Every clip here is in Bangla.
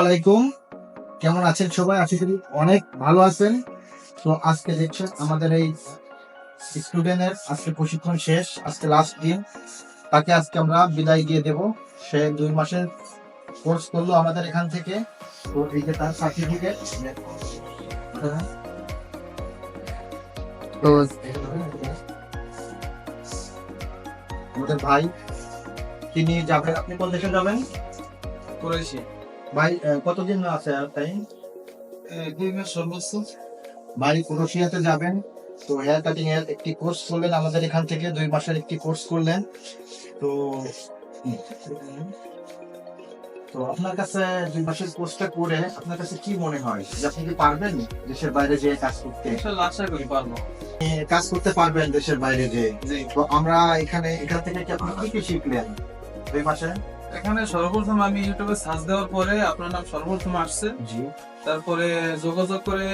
আলাইকুম। কেমন আছেন সবাই? আশা করি অনেক ভালো আছেন। তো আজকে দেখছেন আমাদের এই স্টুডেন্টের আজকে প্রশিক্ষণ শেষ, আজকে লাস্ট দিন। তাকে আজকে আমরা বিদায় দিয়ে দেব। সে দুই মাসের কোর্স করল আমাদের এখান থেকে। তো এই যে তার সার্টিফিকেট আমাদের ভাই, তিনি যাবেন আপনি কোন দেশে যাবেন? করেছি ভাই কতদিন আছে টাইম দুই মাস সর্বোচ্চ ভাই ক্রোশিয়াতে যাবেন। তো হেয়ার কাটিং এর একটি কোর্স করলেন আমাদের এখান থেকে দুই মাসের একটি কোর্স করলেন। তো তো আপনার কাছে দুই মাসের কোর্সটা করে আপনার কাছে কি মনে হয়? যে আপনি কি পারবেন দেশের বাইরে যেয়ে কাজ করতে? আশা করি পারব। কাজ করতে পারবেন দেশের বাইরে যেয়ে। তো আমরা এখানে এখান থেকে কি আপনি কি কি শিখলেন দুই মাসে? এখানে সর্বপ্রথম আমি ইউটিউবে সার্চ দেওয়ার পরে আপনার নাম সর্বপ্রথম আসছে। জি। তারপরে যোগাযোগ করে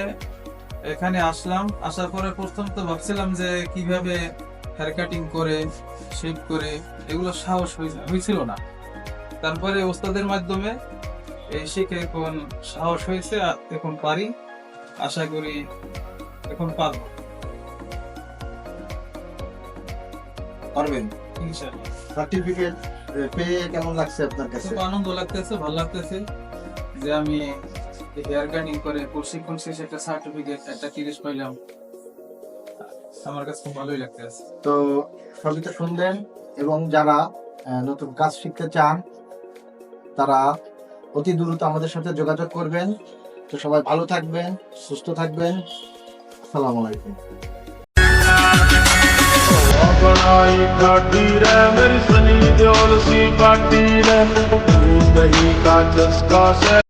এখানে আসলাম। আসার পরে প্রথম তো ভাবছিলাম যে কীভাবে হেয়ার কাটিং করে শেভ করে এগুলো সাহস হয়েছিল না। তারপরে ওস্তাদের মাধ্যমে এই শিখে এখন সাহস হয়েছে? এখন পারি। আশা করি এখন পারব। পারবেন? সার্টিফিকেট পেয়ে কেমন লাগছে আপনার কাছে? খুব আনন্দ লাগতেছে ভালো লাগতেছে যে আমি হেয়ার কাটিং করে প্রশিক্ষণ শেষে একটা সার্টিফিকেট একটা তিরিশ পাইলাম। আমার কাছে খুব ভালোই লাগতেছে। তো সবই তো শুনলেন এবং যারা নতুন কাজ শিখতে চান তারা অতি দ্রুত আমাদের সাথে যোগাযোগ করবেন। তো সবাই ভালো থাকবেন সুস্থ থাকবেন। আসসালামু আলাইকুম। ਬਣਾਈ ਗਾਡੀ ਰੇ ਮੇਰੀ ਸਨੀ ਦਿਓਲ ਸੀ ਬਾਟੀ ਰੇ ਤੂੰ ਕਾ ਚਸਕਾ ਸੇ